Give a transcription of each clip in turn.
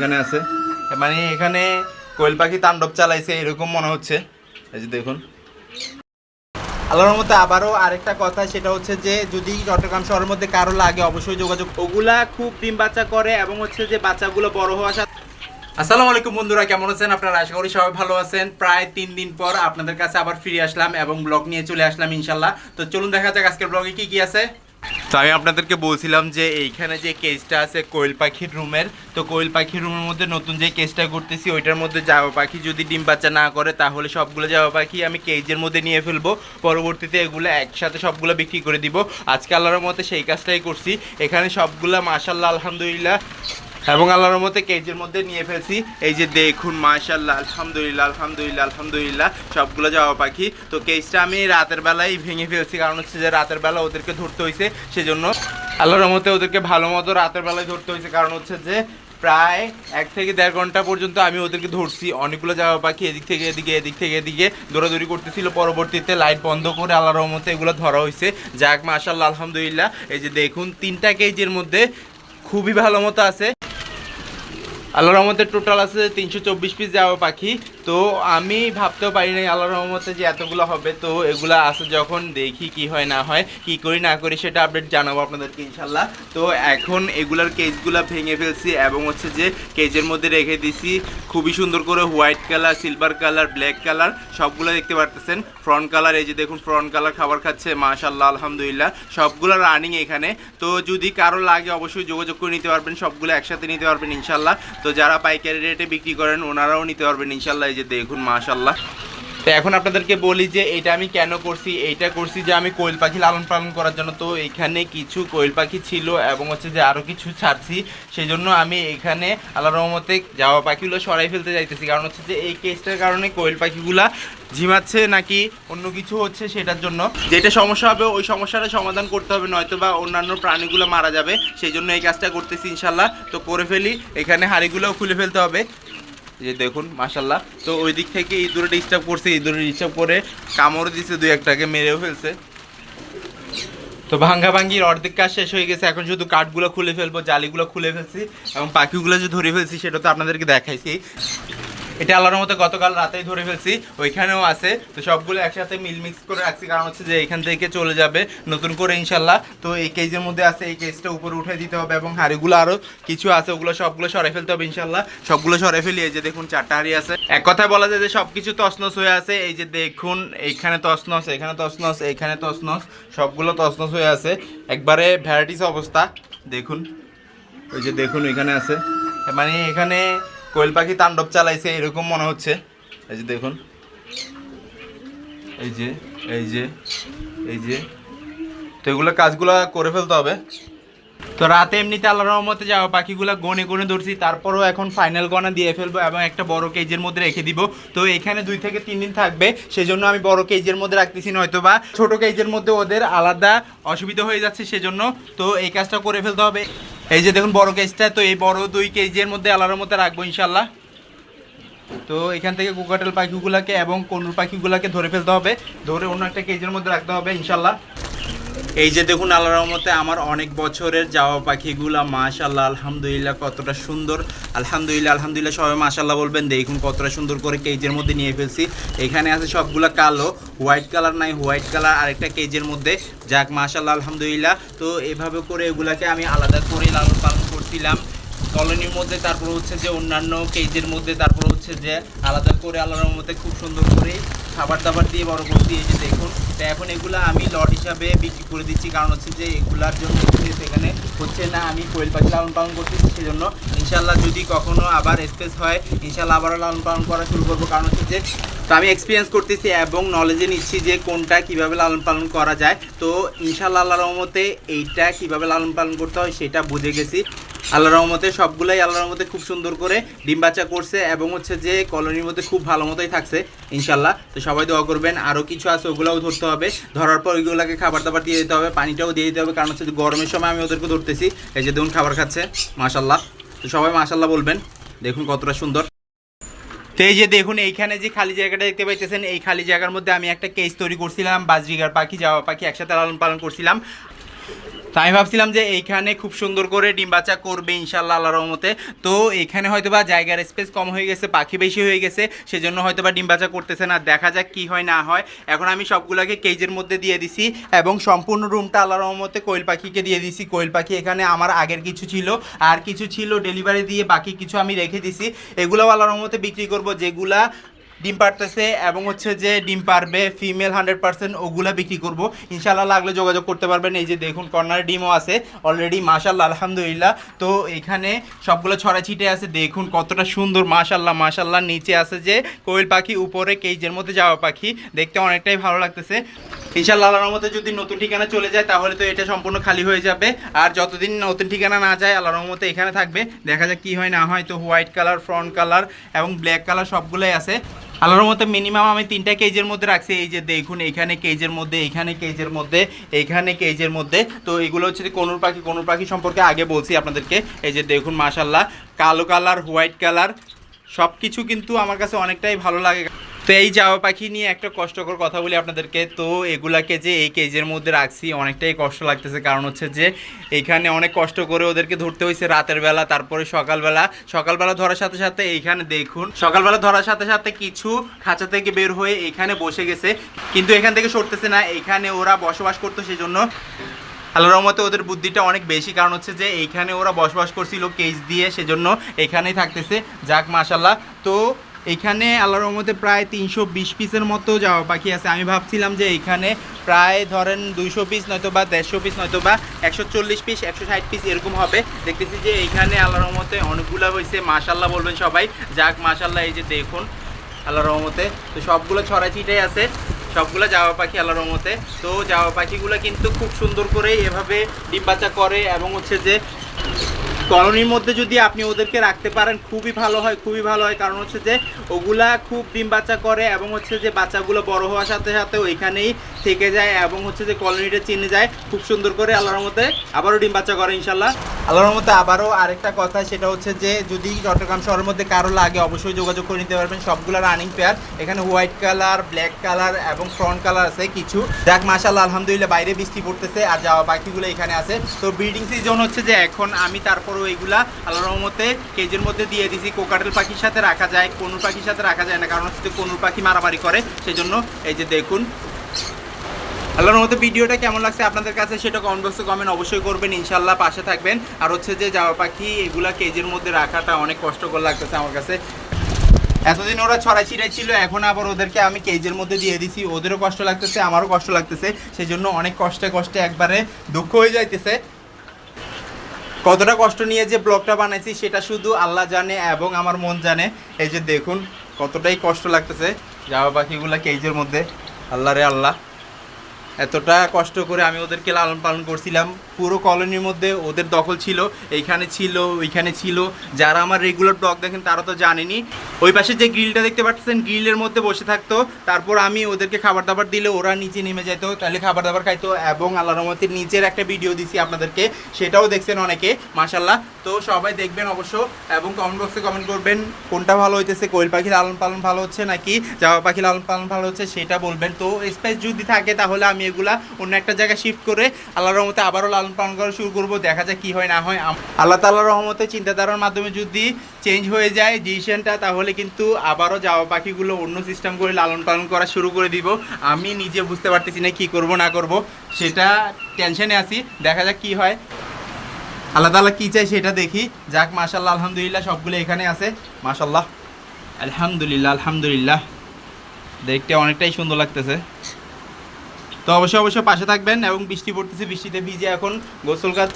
এখানে আছে। মানে এখানে কোয়েল পাখি তাণ্ডব চালাইছে, এরকম মনে হচ্ছে। এই যে দেখুন। আল্লাহর মতো আবারও আরেকটা কথা, সেটা হচ্ছে যে যদি চট্টগ্রাম শহরের মধ্যে কারও লাগে অবশ্যই যোগাযোগ। ওগুলা খুব ডিম বাচ্চা করে এবং হচ্ছে যে বাচ্চাগুলো বড় হওয়া আসসালামু আলাইকুম বন্ধুরা, কেমন আছেন? আপনারা আশা করি সবাই ভালো আছেন। প্রায় তিন দিন পর আপনাদের কাছে আবার ফিরে আসলাম এবং ব্লগ নিয়ে চলে আসলাম ইনশাল্লাহ। তো চলুন দেখা যাক আজকের ব্লগে কি কি আছে। তো আমি আপনাদেরকে বলছিলাম যে এইখানে যে কেসটা আছে কোয়েল পাখির রুমের তো কোয়েল পাখির রুমের মধ্যে নতুন যে কেসটা করতেছি, ওইটার মধ্যে জাবা পাখি যদি ডিম বাচ্চা না করে, তাহলে সবগুলো জাবা পাখি আমি কেজের মধ্যে নিয়ে ফেলব। পরবর্তীতে এগুলো একসাথে সবগুলো বিক্রি করে দিব। আজকে আল্লাহর মতে সেই কাজটাই করছি। এখানে সবগুলো মাসাল্লাহ আলহামদুলিল্লাহ। এবং আল্লাহর মতে কেজের মধ্যে নিয়ে ফেলছি। এই যে দেখুন মাশাল্লাহ আলহামদুলিল্লাহ আলহামদুলিল্লাহ আলহামদুলিল্লাহ, সবগুলো যাওয়া পাখি। তো কেজটা আমি রাতের বেলায় ভেঙে ফেলছি, কারণ হচ্ছে যে রাতের বেলা ওদেরকে ধরতে হয়েছে সেজন্য আল্লাহর মতে ওদেরকে ভালো মতো রাতের বেলায় ধরতে হয়েছে কারণ হচ্ছে যে প্রায় এক থেকে দেড় ঘণ্টা পর্যন্ত আমি ওদেরকে ধরছি। অনেকগুলো যাওয়া পাখি এদিক থেকে এদিকে, এদিক থেকে এদিকে দৌড়াদৌড়ি করতেছিল। পরবর্তীতে লাইট বন্ধ করে আল্লাহর রহমতে এগুলো ধরা হয়েছে যাক মাশাল্লাহ আলহামদুলিল্লাহ। এই যে দেখুন, তিনটা কেজির মধ্যে খুবই ভালো মতো আছে। আল্লাহ মধ্যে টোটাল আছে তিনশো চব্বিশ পিস যাওয়া পাখি। তো আমি ভাবতেও পারি নাই আল্লাহ রহমতে যে এতগুলো হবে, তো এগুলো আছে যখন দেখি কি হয় না হয়, কি করি না করি সেটা আপডেট জানাব আপনাদেরকে ইনশাল্লাহ তো এখন এগুলার কেজগুলো ভেঙে ফেলছি এবং হচ্ছে যে কেজের মধ্যে রেখে দিছি। খুবই সুন্দর করে white colour silver colour black colour সবগুলো দেখতে পারতেছেন। ফ্রন্ট কালার এই যে দেখুন ফ্রন্ট কালার খাবার খাচ্ছে মাশাল্লাহ আলহামদুলিল্লাহ, সবগুলো রানিং এখানে। তো যদি কারও লাগে অবশ্যই যোগাযোগ করে নিতে পারবেন, সবগুলো একসাথে নিতে পারবেন ইনশাল্লাহ তো যারা পাইকারি রেটে বিক্রি করেন, ওনারাও নিতে পারবেন ইনশাল্লাহ এই যে দেখুন মাশাল্লাহ তো এখন আপনাদেরকে বলি যে, এটা আমি কেন করছি, এইটা করছি যে, আমি কোয়েল পাখি লালন পালন করার জন্য। তো এখানে কিছু কোয়েল পাখি ছিল এবং হচ্ছে যে আরও কিছু ছাড়ছি। সেই জন্য আমি এখানে আল্লাহ রহমতে যাওয়া পাখিগুলো সরাই ফেলতে চাইতেছি কারণ হচ্ছে যে, এই কেসটার কারণে কোয়েল পাখিগুলা ঝিমাচ্ছে নাকি অন্য কিছু হচ্ছে সেটার জন্য। যেটা সমস্যা হবে, ওই সমস্যাটা সমাধান করতে হবে নয়তো বা অন্যান্য প্রাণীগুলো মারা যাবে। সেই জন্য এই কাজটা করতেছি ইনশাল্লাহ তো করে ফেলি, এখানে হাড়িগুলোও খুলে ফেলতে হবে। যে দেখুন মাশাল্লাহ তো ওই দিক থেকে ইঁদুরে ডিস্টার্ব করছে ইঁদুরে ডিস্টার্ব করে কামড় দিছে, দুই একটাকে মেরেও ফেলছে। তো ভাঙ্গা ভাঙ্গির অর্ধেক কাজ শেষ হয়ে গেছে। এখন শুধু কাঠগুলো খুলে ফেলব, জালিগুলো খুলে ফেলছি, এবং পাখিগুলো যে ধরে ফেলছি, সেটা তো আপনাদেরকে দেখাইছি। এটা আল্লাহর মতো গতকাল রাতেই ধরে ফেলছি, ওইখানেও আছে। তো সবগুলো একসাথে মিল মিক্স করে রাখছি, কারণ হচ্ছে যে এখান থেকে চলে যাবে নতুন করে ইনশাল্লাহ। তো এই কেজের মধ্যে আছে, এই কেজটা উপরে উঠে দিতে হবে এবং হাড়িগুলো আরও কিছু আছে, ওগুলো সবগুলো সরাই ফেলতে হবে ইনশাল্লাহ। সবগুলো সরাই ফেলি, এই যে দেখুন চারটা হাড়ি আছে। এক কথায় বলা যায় যে সব কিছু তসনস হয়ে আছে, এই যে দেখুন, এইখানে তসনস এখানে তসনস এইখানে তসনস সবগুলো তসনস হয়ে আছে। একবারে ভ্যারাইটিস অবস্থা, দেখুন ওই যে দেখুন, এখানে আছে। মানে এখানে কোয়েল পাখি তাণ্ডব চালাইছে, এরকম মনে হচ্ছে। এই যে দেখুন। এই যে এই যে এই যে। তো এগুলো কাজগুলো করে ফেলতে হবে। তো রাতে এমনিতে আল্লাহ রহমতে যাওয়া, পাখিগুলো গনে গনে ধরছি, তারপরও এখন ফাইনাল গনা দিয়ে ফেলব এবং একটা বড় কেজের মধ্যে রেখে দিব। তো এখানে দুই থেকে তিন দিন থাকবে, সেজন্য আমি বড় কেজের মধ্যে রাখতেছি নয়তো বা ছোটো কেজের মধ্যে ওদের আলাদা অসুবিধা হয়ে যাচ্ছে, সেজন্য তো এই কাজটা করে ফেলতে হবে। এই যে দেখুন বড় কেজটা তো এই বড় দুই কেজের মধ্যে আল্লাহর মধ্যে রাখব ইনশাল্লাহ তো এখান থেকে কুকাটেল পাখিগুলোকে এবং কনুর পাখিগুলোকে ধরে ফেলতে হবে, ধরে অন্য একটা কেজের মধ্যে রাখতে হবে ইনশাল্লাহ এই যে দেখুন আল্লাহ রহমতে আমার অনেক বছরের যাওয়া পাখিগুলা মাশাল্লাহ আলহামদুলিল্লাহ, কতটা সুন্দর। আলহামদুলিল্লাহ আলহামদুলিল্লাহ, সবাই মাশাল্লাহ বলবেন, দেখুন কতটা সুন্দর করে কেজের মধ্যে নিয়ে ফেলছি। এখানে আছে সবগুলা কালো হোয়াইট কালার নাই হোয়াইট কালার আরেকটা কেজের মধ্যে। যাক মাশাল্লাহ আলহামদুলিল্লাহ। তো এভাবে করে এগুলাকে আমি আলাদা করে লালন পালন করছিলাম। কলোনির মধ্যে, তারপর হচ্ছে যে অন্যান্য কেজের মধ্যে, তারপর হচ্ছে যে আলাদা করে আল্লাহর মধ্যে খুব সুন্দর করে খাবার দাবার দিয়ে বড় করছি এই দেখুন এখন এগুলো আমি লট হিসাবে বিক্রি করে দিচ্ছি। কারণ হচ্ছে যে এগুলার জন্য সেখানে হচ্ছে না আমি কোয়েল পাখি লালন পালন করতেছি, সেজন্য ইনশাল্লাহ যদি কখনো আবার স্পেস হয়, ইনশাল্লাহ আবারও লালন পালন করা শুরু করব। কারণ হচ্ছে যে তো আমি এক্সপিরিয়েন্স করতেছি এবং নলেজে নিচ্ছি যে কোনটা কীভাবে লালন পালন করা যায়। তো ইনশাল্লাহ আল্লাহ রহমতে এইটা কীভাবে লালন পালন করতে হয় সেটা বুঝে গেছি। আল্লাহ রহমতে সবগুলাই আল্লাহ রহমতে খুব সুন্দর করে ডিম বাচ্চা করছে এবং হচ্ছে যে কলোনির মধ্যে খুব ভালো মতোই থাকছে ইনশাল্লাহ তো সবাই দোয়া করবেন আরও কিছু আছে ওগুলোও ধরতে হবে। ধরার পর ওইগুলোকে খাবার দাবার দিয়ে দিতে হবে, পানিটাও দিয়ে দিতে হবে, কারণ হচ্ছে গরমের সময় আমি ওদেরকে ধরতেছি। এই যে দেখুন খাবার খাচ্ছে মাশাল্লাহ তো সবাই মাশাল্লাহ বলবেন, দেখুন কতটা সুন্দর। তো এই যে দেখুন, এইখানে যে খালি জায়গাটা দেখতে পাইতেছেন, এই খালি জায়গার মধ্যে আমি একটা কেস তৈরি করছিলাম, বাজরিগার পাখি যাওয়া পাখি একসাথে লালন পালন করছিলাম। তো আমি ভাবছিলাম যে এইখানে খুব সুন্দর করে ডিম বাচ্চা করবে ইনশাল্লাহ আল্লাহ রহমতে। তো এখানে হয়তো বা জায়গার স্পেস কম হয়ে গেছে, পাখি বেশি হয়ে গেছে, সেজন্য হয়তো বা ডিম বাচ্চা করতেছে না, দেখা যাক কি হয় না হয়। এখন আমি সবগুলোকে কেজের মধ্যে দিয়ে দিছি এবং সম্পূর্ণ রুমটা আল্লাহ রহমতে কোয়েল পাখিকে দিয়ে দিছি। কোয়েল পাখি এখানে আমার আগের কিছু ছিল, আর কিছু ছিল ডেলিভারি দিয়ে বাকি কিছু আমি রেখে দিছি। এগুলো আল্লাহ রহমতে বিক্রি করব, যেগুলা ডিম পারতেছে এবং হচ্ছে যে ডিম পারবে ফিমেল হান্ড্রেড পার্সেন্ট ওগুলা বিক্রি করব। ইনশাল্লাহ লাগলে যোগাযোগ করতে পারবেন। এই যে দেখুন কর্নার ডিমও আছে অলরেডি মাশাল্লাহ আলহামদুলিল্লাহ। তো এখানে সবগুলো ছড়া ছিটে আছে। দেখুন কতটা সুন্দর মাশাল্লাহ মাশাল্লাহ নিচে আছে যে কোয়েল পাখি, উপরে কেজের মধ্যে যাওয়া পাখি। দেখতে অনেকটাই ভালো লাগতেছে। ইনশাল্লাহ আল্লাহর মধ্যে যদি নতুন ঠিকানা চলে যায়, তাহলে তো এটা সম্পূর্ণ খালি হয়ে যাবে। আর যতদিন নতুন ঠিকানা না যায়, আল্লাহর রহমতে এখানে থাকবে। দেখা যাক কি হয়, না হয়। তো হোয়াইট কালার, ফ্রন্ট কালার এবং ব্ল্যাক কালার সবগুলোই আছে। আল্লাহর মতো মিনিমাম আমি তিনটা কেজের মধ্যে রাখছি। এই যে দেখুন, এখানে কেজের মধ্যে, এখানে কেজের মধ্যে, এখানে কেজের মধ্যে। তো এগুলো হচ্ছে কনুর পাখি কনুর পাখি সম্পর্কে আগে বলছি আপনাদেরকে। এই যে দেখুন মাশাল্লাহ কালো কালার হোয়াইট কালার সব কিছু কিন্তু আমার কাছে অনেকটাই ভালো লাগে। তো এই জাওয়া পাখি নিয়ে একটা কষ্টকর কথা বলি আপনাদেরকে। তো এগুলাকে যে এই কেজের মধ্যে রাখছি, অনেকটাই কষ্ট লাগতেছে। কারণ হচ্ছে যে, এইখানে অনেক কষ্ট করে ওদেরকে ধরতে হয়েছে রাতের বেলা, তারপরে সকালবেলা। সকালবেলা ধরার সাথে সাথে এইখানে দেখুন, সকালবেলা ধরার সাথে সাথে কিছু খাঁচা থেকে বের হয়ে এখানে বসে গেছে। কিন্তু এখান থেকে সরতেছে না এখানে ওরা বসবাস করতো সেজন্য। আল্লাহর রহমতে ওদের বুদ্ধিটা অনেক বেশি। কারণ হচ্ছে যে, এইখানে ওরা বসবাস করছিল কেজ দিয়ে, সেজন্য এখানেই থাকতেছে। যাক মাশাল্লাহ তো এখানে আল্লাহর রহমতে প্রায় তিনশো বিশ পিসের মতো যাওয়া পাখি আছে। আমি ভাবছিলাম যে এখানে প্রায় ধরেন দুইশো পিস নয়তো বা দেড়শো পিস নয়তো বা একশো চল্লিশ পিস, একশো ষাট পিস এরকম হবে। দেখতেছি যে এইখানে আল্লাহর রহমতে অনেকগুলো হয়েছে মাশাল্লাহ বলবেন সবাই। যাক মাশাল্লাহ এই যে দেখুন আল্লাহর রহমতে। তো সবগুলো ছড়া ছিটাই আছে। সবগুলো জাওয়া পাখি আল্লাহর রহমতে। তো জাওয়া পাখিগুলো কিন্তু খুব সুন্দর করে এভাবে ডিম বাচ্চা করে এবং হচ্ছে যে কলোনির মধ্যে যদি আপনি ওদেরকে রাখতে পারেন, খুবই ভালো হয়, খুবই ভালো হয়। কারণ হচ্ছে যে, ওগুলা খুব ডিম বাচ্চা করে এবং হচ্ছে যে, বাচ্চাগুলো বড় হওয়ার সাথে সাথে ওইখানেই থেকে যায় এবং হচ্ছে যে, কলোনিটা চিনে যায়। খুব সুন্দর করে আল্লাহর মধ্যে আবারও ডিম বাচ্চা করে, ইনশাল্লাহ। আল্লাহর মতে আবারও আরেকটা কথা, সেটা হচ্ছে যে যদি চট্টগ্রাম শহরের মধ্যে কারও লাগে, অবশ্যই যোগাযোগ করে নিতে পারবেন। সবগুলো রানিং পেয়ার এখানে হোয়াইট কালার ব্ল্যাক কালার এবং ফ্রন্ট কালার আছে কিছু। যাক মাশাল্লাহ আলহামদুলিল্লাহ, বাইরে বৃষ্টি পড়তেছে আর যাওয়া পাখিগুলো এখানে আছে। তো ব্রিডিং সিজন হচ্ছে যে এখন আমি তারপরেও এইগুলা আল্লাহ রহমতে কেজের মধ্যে দিয়ে দিছি। কোকাটেল পাখির সাথে রাখা যায় কনুর পাখির সাথে রাখা যায় না, কারণ হচ্ছে কনুর পাখি মারামারি করে। সেজন্য এই যে দেখুন আল্লাহর মতো ভিডিওটা কেমন লাগছে আপনাদের কাছে সেটা কমেন্ট বক্সে কমেন্ট অবশ্যই করবেন ইনশাল্লাহ পাশে থাকবেন। আর হচ্ছে যে যাওয়া পাখি এগুলা কেজের মধ্যে রাখাটা অনেক কষ্টকর লাগতেছে আমার কাছে। এতদিন ওরা ছড়াই ছিটাই ছিল, এখন আবার ওদেরকে আমি কেজের মধ্যে দিয়ে দিছি। ওদেরও কষ্ট লাগতেছে, আমারও কষ্ট লাগতেছে সেই জন্য অনেক কষ্টে কষ্টে একবারে দুঃখ হয়ে যাইতেছে। কতটা কষ্ট নিয়ে যে ব্লগটা বানাইছি সেটা শুধু আল্লাহ জানে এবং আমার মন জানে। এই যে দেখুন, কতটাই কষ্ট লাগতেছে যাওয়া পাখিগুলা কেজের মধ্যে। আল্লাহ রে আল্লাহ। এতটা কষ্ট করে আমি ওদেরকে লালন পালন করছিলাম। পুরো কলোনির মধ্যে ওদের দখল ছিল, এইখানে ছিল, ওইখানে ছিল। যারা আমার রেগুলার ব্লগ দেখেন তারা তো জানেনি। ওই পাশে যে গ্রিলটা দেখতে পাচ্ছেন গ্রিলের মধ্যে বসে থাকতো। তারপর আমি ওদেরকে খাবার দাবার দিলে ওরা নিচে নেমে যেত তাহলে খাবার দাবার খাইতো এবং আল্লাহ রহমতের নিচের একটা ভিডিও দিছি আপনাদেরকে। সেটাও দেখছেন অনেকে মাশাল্লাহ তো সবাই দেখবেন অবশ্য এবং কমেন্ট বক্সে কমেন্ট করবেন, কোনটা ভালো হইতেছে? কোয়েল পাখি লালন পালন ভালো হচ্ছে নাকি? জামা পাখি লালন পালন ভালো হচ্ছে সেটা বলবেন। তো স্পেস যদি থাকে তাহলে আমি এগুলা অন্য একটা জায়গায় শিফট করে আল্লাহর রহমতে আবারও লালন পালন করা শুরু করব, দেখা যাক কি হয়, না হয়। আল্লাহ তাল্লাহ রহমতে চিন্তাধারার মাধ্যমে যদি চেঞ্জ হয়ে যায় ডিসিশনটা তাহলে কিন্তু আবারও যাওয়া পাখিগুলো অন্য সিস্টেম করে লালন পালন করা শুরু করে দিব। আমি নিজে বুঝতে পারতেছি না কি করব, না করব। সেটা টেনশনে আছি, দেখা যাক কি হয়। আল্লাহ তাআলা কী চাই সেটা দেখি। যাক মাশাল্লাহ আলহামদুলিল্লাহ, সবগুলো এখানে আছে। মাশাল্লাহ আলহামদুলিল্লাহ আলহামদুলিল্লাহ। দেখতে অনেকটাই সুন্দর লাগতেছে। তো অবশ্যই অবশ্যই পাশে থাকবেন এবং বৃষ্টি পড়তেছে, বৃষ্টিতে ভিজে এখন গোসল কাজ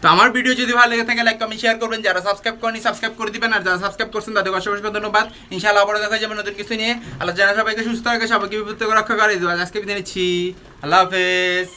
তো আমার ভিডিও যদি ভালো লেগে থাকে লাইক কমেন্ট শেয়ার করবেন। যারা সাবস্ক্রাইব করেনি সাবস্ক্রাইব করে দিবেন। আর যারা সাবস্ক্রাইব করছেন তাদের অসংখ্য অসংখ্য ধন্যবাদ। ইনশাআল্লাহ আবার দেখা যাবে নতুন কিছু নিয়ে। আল্লাহ জানা সবাইকে সুস্থ রাখে সবাইকে বিপদ থেকে রক্ষা করে আজকে বিদায় নিচ্ছি। আল্লাহ হাফেজ।